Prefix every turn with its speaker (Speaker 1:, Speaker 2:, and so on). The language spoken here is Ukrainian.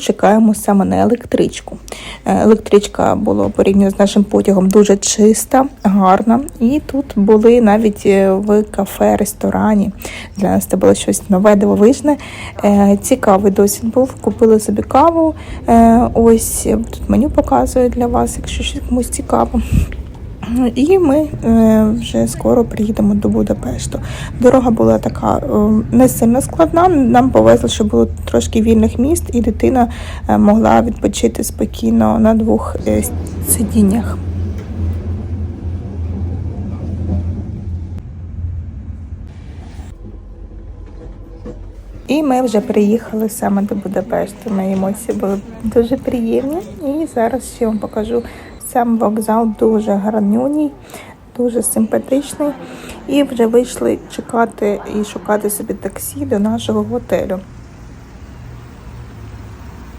Speaker 1: Чекаємо саме на електричку. Е, Електричка була порівняно з нашим потягом дуже чиста, гарна. І тут були навіть е, в кафе, ресторані. Для нас це було щось нове, дивовижне. Е, Цікавий досвід був. Купили собі каву. Ось тут меню показую для вас, якщо щось комусь цікаво. І ми е, вже скоро приїдемо до Будапешту. Дорога була така е, не сильно складна. Нам повезло, що було трошки вільних міст, і дитина е, могла відпочити спокійно на двох сидіннях. І ми вже приїхали саме до Будапешту. Мої емоції були дуже приємні. І зараз ще вам покажу сам вокзал дуже гарнюній, дуже симпатичний. І вже вийшли чекати і шукати собі таксі до нашого готелю.